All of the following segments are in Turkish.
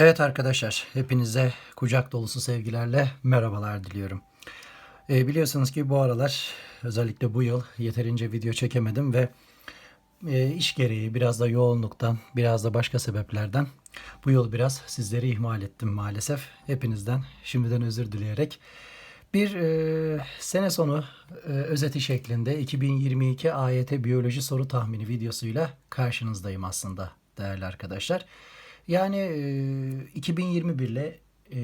Evet arkadaşlar, hepinize kucak dolusu sevgilerle merhabalar diliyorum. Ee, biliyorsunuz ki bu aralar özellikle bu yıl yeterince video çekemedim ve e, iş gereği biraz da yoğunluktan, biraz da başka sebeplerden bu yıl biraz sizleri ihmal ettim maalesef. Hepinizden şimdiden özür dileyerek bir e, sene sonu e, özeti şeklinde 2022 AYT biyoloji soru tahmini videosuyla karşınızdayım aslında değerli arkadaşlar. Yani e, 2021 ile e,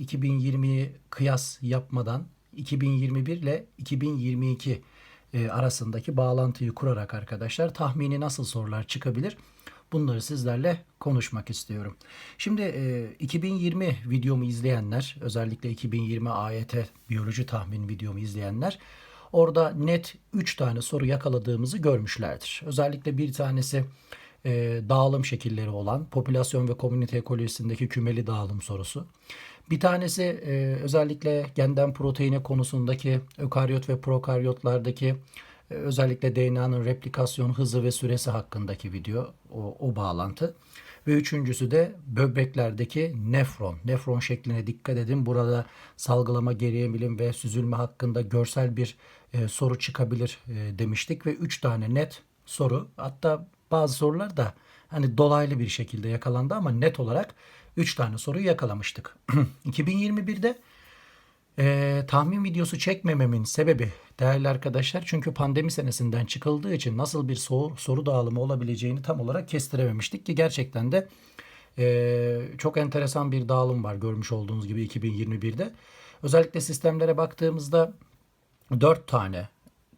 2020'yi kıyas yapmadan 2021 ile 2022 e, arasındaki bağlantıyı kurarak arkadaşlar tahmini nasıl sorular çıkabilir? Bunları sizlerle konuşmak istiyorum. Şimdi e, 2020 videomu izleyenler, özellikle 2020 AYT biyoloji tahmin videomu izleyenler orada net 3 tane soru yakaladığımızı görmüşlerdir. Özellikle bir tanesi e, dağılım şekilleri olan popülasyon ve komünite ekolojisindeki kümeli dağılım sorusu. Bir tanesi e, özellikle genden proteine konusundaki ökaryot ve prokaryotlardaki e, özellikle DNA'nın replikasyon hızı ve süresi hakkındaki video o, o bağlantı. Ve üçüncüsü de böbreklerdeki nefron. Nefron şekline dikkat edin. Burada salgılama, geri emilim ve süzülme hakkında görsel bir e, soru çıkabilir e, demiştik. Ve üç tane net soru. Hatta bazı sorular da hani dolaylı bir şekilde yakalandı ama net olarak 3 tane soruyu yakalamıştık. 2021'de e, tahmin videosu çekmememin sebebi değerli arkadaşlar çünkü pandemi senesinden çıkıldığı için nasıl bir soru, soru dağılımı olabileceğini tam olarak kestirememiştik ki gerçekten de e, çok enteresan bir dağılım var görmüş olduğunuz gibi 2021'de. Özellikle sistemlere baktığımızda 4 tane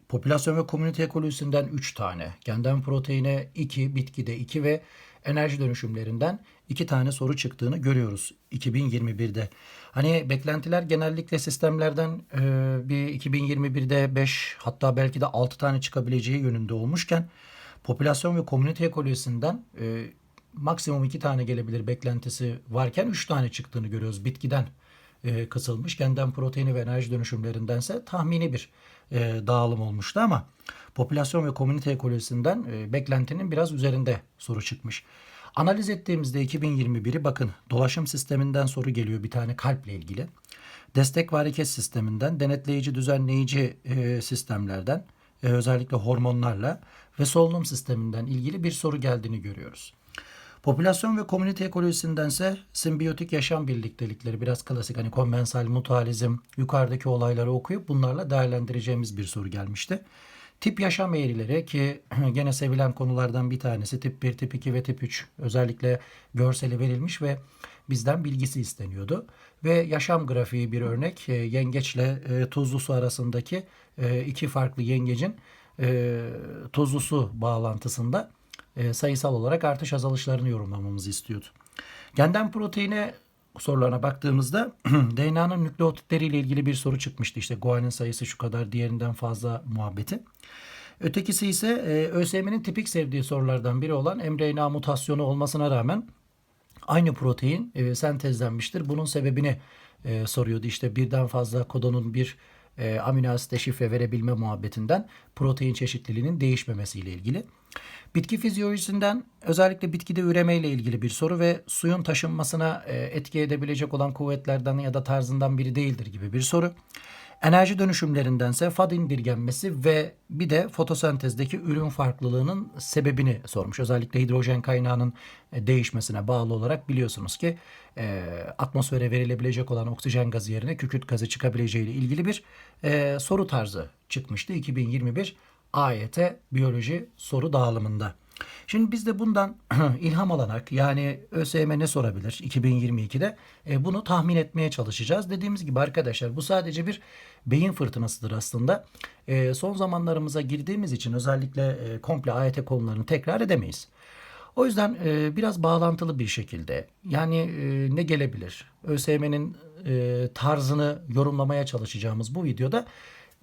Popülasyon ve komünite ekolojisinden 3 tane, genden proteine 2, bitkide 2 ve enerji dönüşümlerinden 2 tane soru çıktığını görüyoruz 2021'de. Hani beklentiler genellikle sistemlerden e, bir 2021'de 5 hatta belki de 6 tane çıkabileceği yönünde olmuşken popülasyon ve komünite ekolojisinden e, maksimum 2 tane gelebilir beklentisi varken 3 tane çıktığını görüyoruz bitkiden e, kısılmış. Genden proteini ve enerji dönüşümlerindense tahmini bir e, dağılım olmuştu ama popülasyon ve komünite ekolojisinden e, beklentinin biraz üzerinde soru çıkmış. Analiz ettiğimizde 2021'i bakın dolaşım sisteminden soru geliyor bir tane kalple ilgili. Destek ve hareket sisteminden, denetleyici düzenleyici e, sistemlerden, e, özellikle hormonlarla ve solunum sisteminden ilgili bir soru geldiğini görüyoruz. Popülasyon ve komünite ekolojisidense simbiyotik yaşam birliktelikleri biraz klasik hani konvensal mutualizm yukarıdaki olayları okuyup bunlarla değerlendireceğimiz bir soru gelmişti. Tip yaşam eğrileri ki gene sevilen konulardan bir tanesi tip 1, tip 2 ve tip 3 özellikle görseli verilmiş ve bizden bilgisi isteniyordu. Ve yaşam grafiği bir örnek e, yengeçle e, tuzlu su arasındaki e, iki farklı yengecin tuzlu su bağlantısında e, sayısal olarak artış azalışlarını yorumlamamızı istiyordu. Genden proteine sorularına baktığımızda DNA'nın nükleotitleriyle ilgili bir soru çıkmıştı. İşte guanin sayısı şu kadar diğerinden fazla muhabbeti. Ötekisi ise e, ÖSYM'nin tipik sevdiği sorulardan biri olan mRNA mutasyonu olmasına rağmen aynı protein e, sentezlenmiştir. Bunun sebebini e, soruyordu. İşte birden fazla kodonun bir e, amino asite şifre verebilme muhabbetinden protein çeşitliliğinin değişmemesiyle ilgili. Bitki fizyolojisinden özellikle bitkide üreme ile ilgili bir soru ve suyun taşınmasına e, etki edebilecek olan kuvvetlerden ya da tarzından biri değildir gibi bir soru. Enerji dönüşümlerindense FAD indirgenmesi ve bir de fotosentezdeki ürün farklılığının sebebini sormuş. Özellikle hidrojen kaynağının e, değişmesine bağlı olarak biliyorsunuz ki e, atmosfere verilebilecek olan oksijen gazı yerine kükürt gazı çıkabileceği ile ilgili bir e, soru tarzı çıkmıştı 2021 AYT biyoloji soru dağılımında. Şimdi biz de bundan ilham alarak yani ÖSYM ne sorabilir 2022'de e, bunu tahmin etmeye çalışacağız. Dediğimiz gibi arkadaşlar bu sadece bir beyin fırtınasıdır aslında. E, son zamanlarımıza girdiğimiz için özellikle e, komple AYT konularını tekrar edemeyiz. O yüzden e, biraz bağlantılı bir şekilde yani e, ne gelebilir? ÖSYM'nin e, tarzını yorumlamaya çalışacağımız bu videoda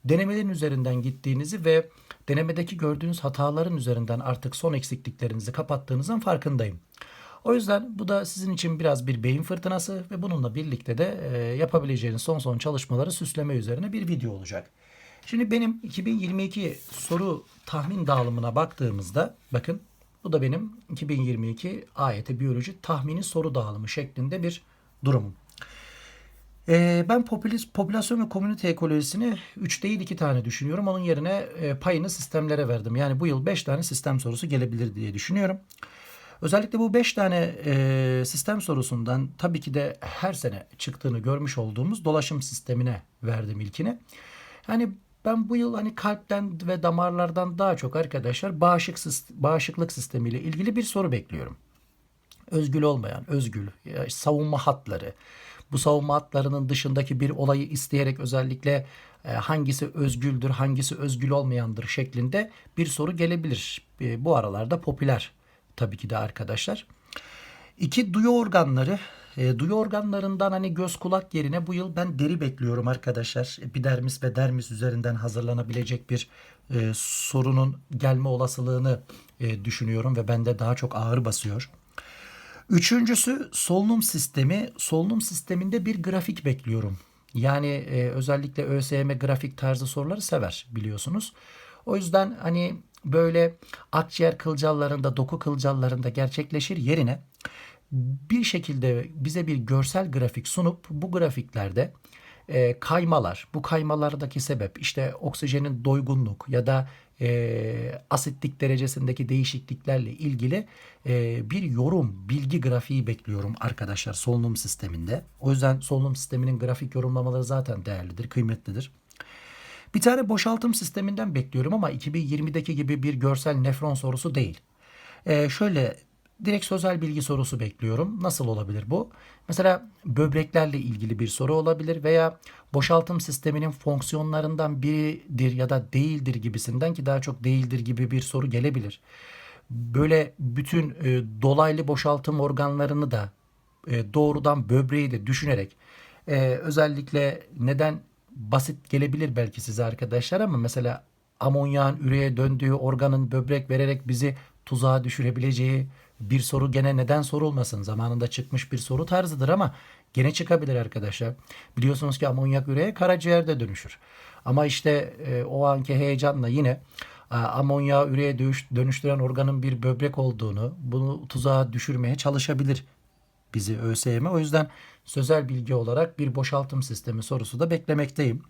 denemelerin üzerinden gittiğinizi ve denemedeki gördüğünüz hataların üzerinden artık son eksikliklerinizi kapattığınızın farkındayım. O yüzden bu da sizin için biraz bir beyin fırtınası ve bununla birlikte de e, yapabileceğiniz son son çalışmaları süsleme üzerine bir video olacak. Şimdi benim 2022 soru tahmin dağılımına baktığımızda bakın Bu da benim 2022 AYT Biyoloji tahmini soru dağılımı şeklinde bir durumum. Ee, ben popülis, popülasyon ve komünite ekolojisini 3 değil 2 tane düşünüyorum. Onun yerine e, payını sistemlere verdim. Yani bu yıl 5 tane sistem sorusu gelebilir diye düşünüyorum. Özellikle bu 5 tane e, sistem sorusundan tabii ki de her sene çıktığını görmüş olduğumuz dolaşım sistemine verdim ilkini. Yani ben bu yıl hani kalpten ve damarlardan daha çok arkadaşlar bağışık, bağışıklık sistemiyle ilgili bir soru bekliyorum. Özgül olmayan, özgül, savunma hatları, bu savunma hatlarının dışındaki bir olayı isteyerek özellikle e, hangisi özgüldür, hangisi özgül olmayandır şeklinde bir soru gelebilir. E, bu aralarda popüler tabii ki de arkadaşlar. İki duyu organları. E, duyu organlarından hani göz kulak yerine bu yıl ben deri bekliyorum arkadaşlar. Epidermis ve dermis üzerinden hazırlanabilecek bir e, sorunun gelme olasılığını e, düşünüyorum ve bende daha çok ağır basıyor. Üçüncüsü solunum sistemi. Solunum sisteminde bir grafik bekliyorum. Yani e, özellikle ÖSYM grafik tarzı soruları sever biliyorsunuz. O yüzden hani böyle akciğer kılcallarında, doku kılcallarında gerçekleşir yerine bir şekilde bize bir görsel grafik sunup bu grafiklerde e, kaymalar, bu kaymalardaki sebep işte oksijenin doygunluk ya da e, asitlik derecesindeki değişikliklerle ilgili e, bir yorum, bilgi grafiği bekliyorum arkadaşlar solunum sisteminde. O yüzden solunum sisteminin grafik yorumlamaları zaten değerlidir, kıymetlidir. Bir tane boşaltım sisteminden bekliyorum ama 2020'deki gibi bir görsel nefron sorusu değil. E, şöyle direkt sözel bilgi sorusu bekliyorum. Nasıl olabilir bu? Mesela böbreklerle ilgili bir soru olabilir veya boşaltım sisteminin fonksiyonlarından biridir ya da değildir gibisinden ki daha çok değildir gibi bir soru gelebilir. Böyle bütün e, dolaylı boşaltım organlarını da e, doğrudan böbreği de düşünerek e, özellikle neden basit gelebilir belki size arkadaşlar ama mesela amonyağın üreye döndüğü organın böbrek vererek bizi tuzağa düşürebileceği bir soru gene neden sorulmasın? Zamanında çıkmış bir soru tarzıdır ama gene çıkabilir arkadaşlar. Biliyorsunuz ki amonyak üreye karaciğerde dönüşür. Ama işte e, o anki heyecanla yine e, amonyağı üreye dönüştüren organın bir böbrek olduğunu, bunu tuzağa düşürmeye çalışabilir bizi ÖSYM. O yüzden sözel bilgi olarak bir boşaltım sistemi sorusu da beklemekteyim.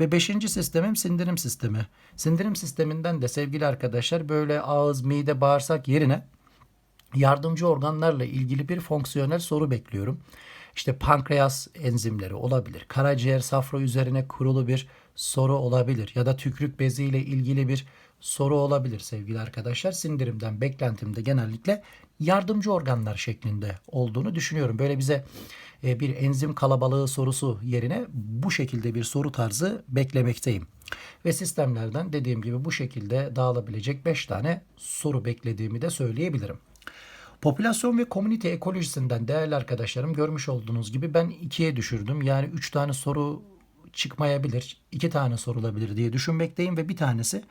Ve beşinci sistemim sindirim sistemi. Sindirim sisteminden de sevgili arkadaşlar böyle ağız, mide, bağırsak yerine yardımcı organlarla ilgili bir fonksiyonel soru bekliyorum. İşte pankreas enzimleri olabilir. Karaciğer safra üzerine kurulu bir soru olabilir. Ya da tükrük bezi ile ilgili bir soru olabilir sevgili arkadaşlar. Sindirimden beklentimde genellikle yardımcı organlar şeklinde olduğunu düşünüyorum. Böyle bize e, bir enzim kalabalığı sorusu yerine bu şekilde bir soru tarzı beklemekteyim. Ve sistemlerden dediğim gibi bu şekilde dağılabilecek 5 tane soru beklediğimi de söyleyebilirim. Popülasyon ve komünite ekolojisinden değerli arkadaşlarım görmüş olduğunuz gibi ben ikiye düşürdüm. Yani üç tane soru çıkmayabilir, iki tane sorulabilir diye düşünmekteyim ve bir tanesi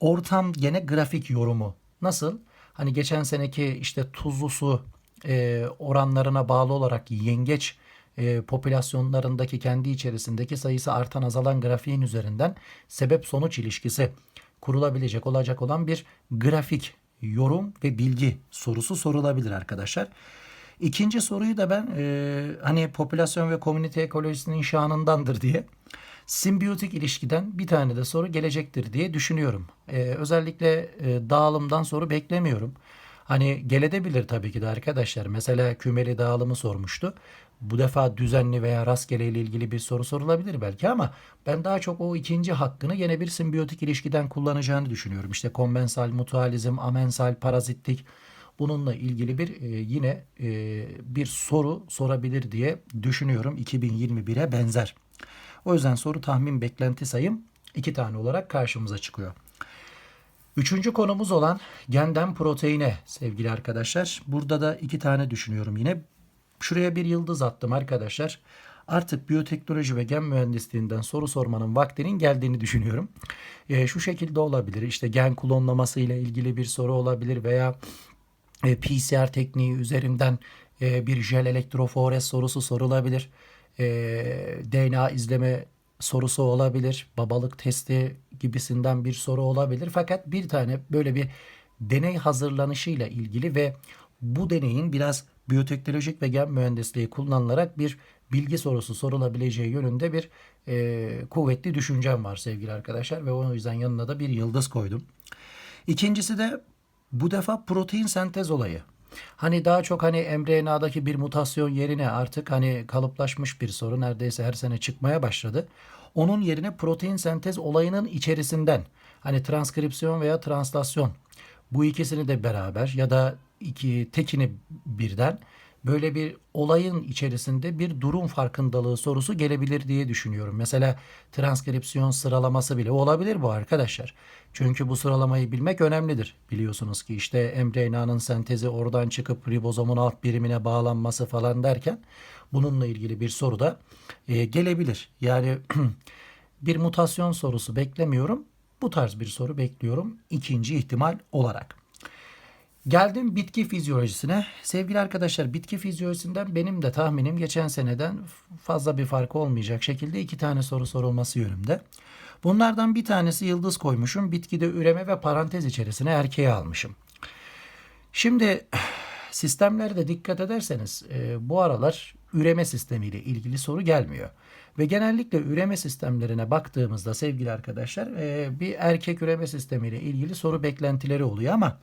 ortam gene grafik yorumu. Nasıl? Hani geçen seneki işte tuzlu su e, oranlarına bağlı olarak yengeç e, popülasyonlarındaki kendi içerisindeki sayısı artan azalan grafiğin üzerinden sebep sonuç ilişkisi kurulabilecek olacak olan bir grafik yorum ve bilgi sorusu sorulabilir arkadaşlar. İkinci soruyu da ben e, hani popülasyon ve komünite ekolojisinin şanındandır diye simbiyotik ilişkiden bir tane de soru gelecektir diye düşünüyorum. E, özellikle e, dağılımdan soru beklemiyorum. Hani gelebilir tabii ki de arkadaşlar. Mesela kümeli dağılımı sormuştu. Bu defa düzenli veya rastgele ile ilgili bir soru sorulabilir belki ama ben daha çok o ikinci hakkını yine bir simbiyotik ilişkiden kullanacağını düşünüyorum. İşte kombensal mutualizm, amensal, parazitlik bununla ilgili bir e, yine e, bir soru sorabilir diye düşünüyorum 2021'e benzer. O yüzden soru tahmin beklenti sayım iki tane olarak karşımıza çıkıyor. Üçüncü konumuz olan genden proteine sevgili arkadaşlar. Burada da iki tane düşünüyorum yine. Şuraya bir yıldız attım arkadaşlar. Artık biyoteknoloji ve gen mühendisliğinden soru sormanın vaktinin geldiğini düşünüyorum. E, şu şekilde olabilir. İşte gen klonlaması ile ilgili bir soru olabilir veya e, PCR tekniği üzerinden e, bir jel elektrofores sorusu sorulabilir. E, DNA izleme sorusu olabilir. Babalık testi gibisinden bir soru olabilir. Fakat bir tane böyle bir deney hazırlanışıyla ilgili ve bu deneyin biraz biyoteknolojik ve gen mühendisliği kullanılarak bir bilgi sorusu sorulabileceği yönünde bir e, kuvvetli düşüncem var sevgili arkadaşlar ve o yüzden yanına da bir yıldız koydum. İkincisi de bu defa protein sentez olayı. Hani daha çok hani mRNA'daki bir mutasyon yerine artık hani kalıplaşmış bir soru neredeyse her sene çıkmaya başladı. Onun yerine protein sentez olayının içerisinden hani transkripsiyon veya translasyon bu ikisini de beraber ya da iki tekini birden böyle bir olayın içerisinde bir durum farkındalığı sorusu gelebilir diye düşünüyorum. Mesela transkripsiyon sıralaması bile olabilir bu arkadaşlar. Çünkü bu sıralamayı bilmek önemlidir. Biliyorsunuz ki işte mRNA'nın sentezi oradan çıkıp ribozomun alt birimine bağlanması falan derken bununla ilgili bir soru da e, gelebilir. Yani bir mutasyon sorusu beklemiyorum. Bu tarz bir soru bekliyorum ikinci ihtimal olarak. Geldim bitki fizyolojisine. Sevgili arkadaşlar bitki fizyolojisinden benim de tahminim geçen seneden fazla bir farkı olmayacak şekilde iki tane soru sorulması yönümde. Bunlardan bir tanesi yıldız koymuşum. Bitkide üreme ve parantez içerisine erkeği almışım. Şimdi sistemlerde dikkat ederseniz e, bu aralar üreme sistemiyle ilgili soru gelmiyor. Ve genellikle üreme sistemlerine baktığımızda sevgili arkadaşlar e, bir erkek üreme sistemiyle ilgili soru beklentileri oluyor ama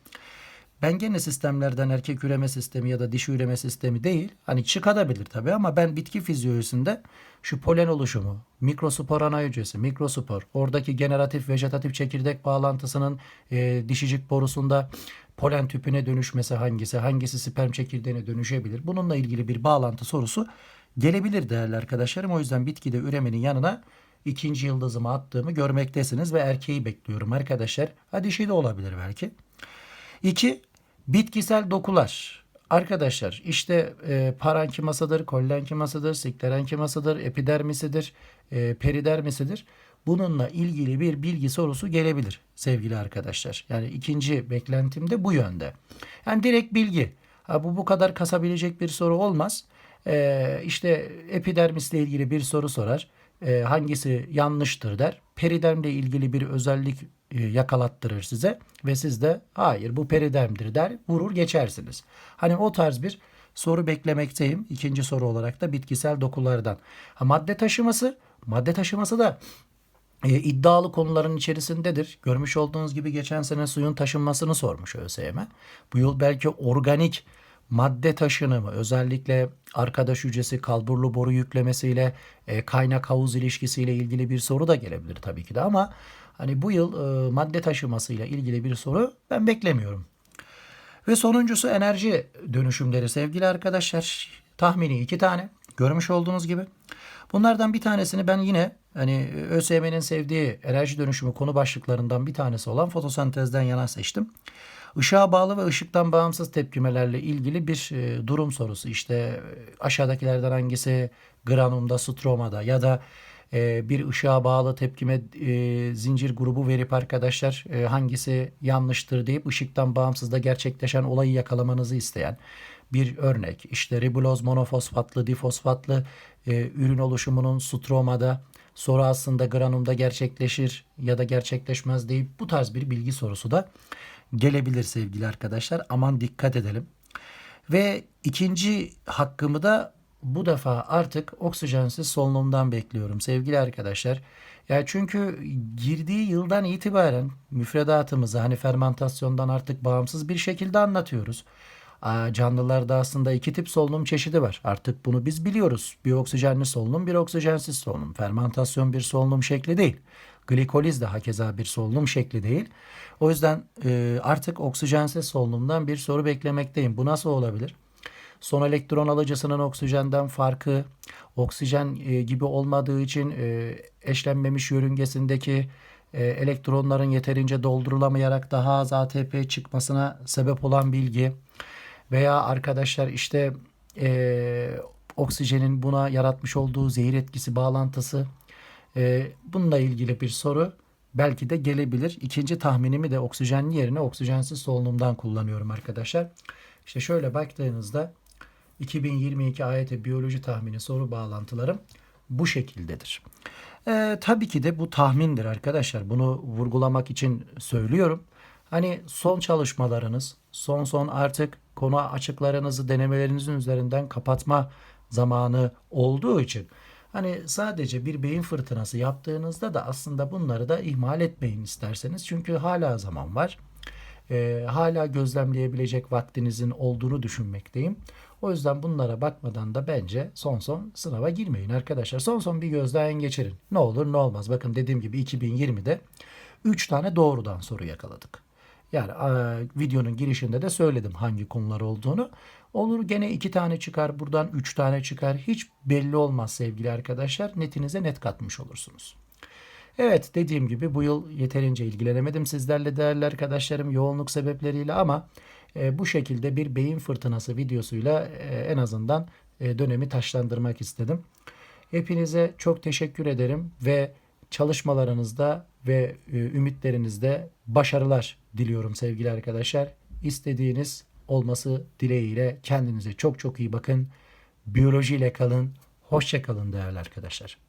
ben gene sistemlerden erkek üreme sistemi ya da dişi üreme sistemi değil. Hani çıkabilir tabii ama ben bitki fizyolojisinde şu polen oluşumu, mikrospor ana hücresi, mikrospor, oradaki generatif vejetatif çekirdek bağlantısının e, dişicik borusunda polen tüpüne dönüşmesi hangisi, hangisi sperm çekirdeğine dönüşebilir? Bununla ilgili bir bağlantı sorusu gelebilir değerli arkadaşlarım. O yüzden bitkide üremenin yanına ikinci yıldızımı attığımı görmektesiniz ve erkeği bekliyorum arkadaşlar. Ha dişi de olabilir belki. İki, Bitkisel dokular. Arkadaşlar işte e, parenkimasıdır, kollenkimasıdır, sklerenkimasıdır, epidermisidir, e, peridermisidir. Bununla ilgili bir bilgi sorusu gelebilir sevgili arkadaşlar. Yani ikinci beklentim de bu yönde. Yani direkt bilgi. Ha, bu bu kadar kasabilecek bir soru olmaz. E, işte epidermisle ilgili bir soru sorar. E, hangisi yanlıştır der. Peridermle ilgili bir özellik yakalattırır size ve siz de hayır bu peridermdir der vurur geçersiniz. Hani o tarz bir soru beklemekteyim. İkinci soru olarak da bitkisel dokulardan. Ha, madde taşıması, madde taşıması da e, iddialı konuların içerisindedir. Görmüş olduğunuz gibi geçen sene suyun taşınmasını sormuş ÖSYM. Bu yıl belki organik madde taşınımı özellikle arkadaş hücresi kalburlu boru yüklemesiyle e, kaynak havuz ilişkisiyle ilgili bir soru da gelebilir tabii ki de ama Hani bu yıl e, madde taşımasıyla ilgili bir soru ben beklemiyorum. Ve sonuncusu enerji dönüşümleri sevgili arkadaşlar. Tahmini iki tane görmüş olduğunuz gibi. Bunlardan bir tanesini ben yine hani ÖSYM'nin sevdiği enerji dönüşümü konu başlıklarından bir tanesi olan fotosentezden yana seçtim. Işığa bağlı ve ışıktan bağımsız tepkimelerle ilgili bir e, durum sorusu. İşte e, aşağıdakilerden hangisi granumda, stromada ya da e, bir ışığa bağlı tepkime e, zincir grubu verip arkadaşlar e, hangisi yanlıştır deyip ışıktan bağımsız da gerçekleşen olayı yakalamanızı isteyen bir örnek. İşte ribuloz monofosfatlı difosfatlı e, ürün oluşumunun stromada soru aslında granumda gerçekleşir ya da gerçekleşmez deyip bu tarz bir bilgi sorusu da gelebilir sevgili arkadaşlar. Aman dikkat edelim. Ve ikinci hakkımı da bu defa artık oksijensiz solunumdan bekliyorum sevgili arkadaşlar. Ya çünkü girdiği yıldan itibaren müfredatımızı hani fermentasyondan artık bağımsız bir şekilde anlatıyoruz. Canlılarda aslında iki tip solunum çeşidi var. Artık bunu biz biliyoruz. Bir oksijenli solunum, bir oksijensiz solunum. Fermentasyon bir solunum şekli değil. Glikoliz de hakeza bir solunum şekli değil. O yüzden artık oksijensiz solunumdan bir soru beklemekteyim. Bu nasıl olabilir? Son elektron alıcısının oksijenden farkı, oksijen e, gibi olmadığı için e, eşlenmemiş yörüngesindeki e, elektronların yeterince doldurulamayarak daha az ATP çıkmasına sebep olan bilgi veya arkadaşlar işte e, oksijenin buna yaratmış olduğu zehir etkisi bağlantısı e, bununla ilgili bir soru belki de gelebilir. İkinci tahminimi de oksijenli yerine oksijensiz solunumdan kullanıyorum arkadaşlar. İşte şöyle baktığınızda 2022 AYT biyoloji tahmini soru bağlantılarım bu şekildedir. Ee, tabii ki de bu tahmindir arkadaşlar. Bunu vurgulamak için söylüyorum. Hani son çalışmalarınız, son son artık konu açıklarınızı denemelerinizin üzerinden kapatma zamanı olduğu için hani sadece bir beyin fırtınası yaptığınızda da aslında bunları da ihmal etmeyin isterseniz. Çünkü hala zaman var. Ee, hala gözlemleyebilecek vaktinizin olduğunu düşünmekteyim. O yüzden bunlara bakmadan da bence son son sınava girmeyin arkadaşlar. Son son bir gözden geçirin. Ne olur ne olmaz. Bakın dediğim gibi 2020'de 3 tane doğrudan soru yakaladık. Yani e, videonun girişinde de söyledim hangi konular olduğunu. Olur gene iki tane çıkar buradan üç tane çıkar. Hiç belli olmaz sevgili arkadaşlar. Netinize net katmış olursunuz. Evet dediğim gibi bu yıl yeterince ilgilenemedim sizlerle değerli arkadaşlarım yoğunluk sebepleriyle ama bu şekilde bir beyin fırtınası videosuyla e, en azından e, dönemi taşlandırmak istedim. Hepinize çok teşekkür ederim ve çalışmalarınızda ve e, ümitlerinizde başarılar diliyorum sevgili arkadaşlar. İstediğiniz olması dileğiyle kendinize çok çok iyi bakın. Biyolojiyle kalın. Hoşça kalın değerli arkadaşlar.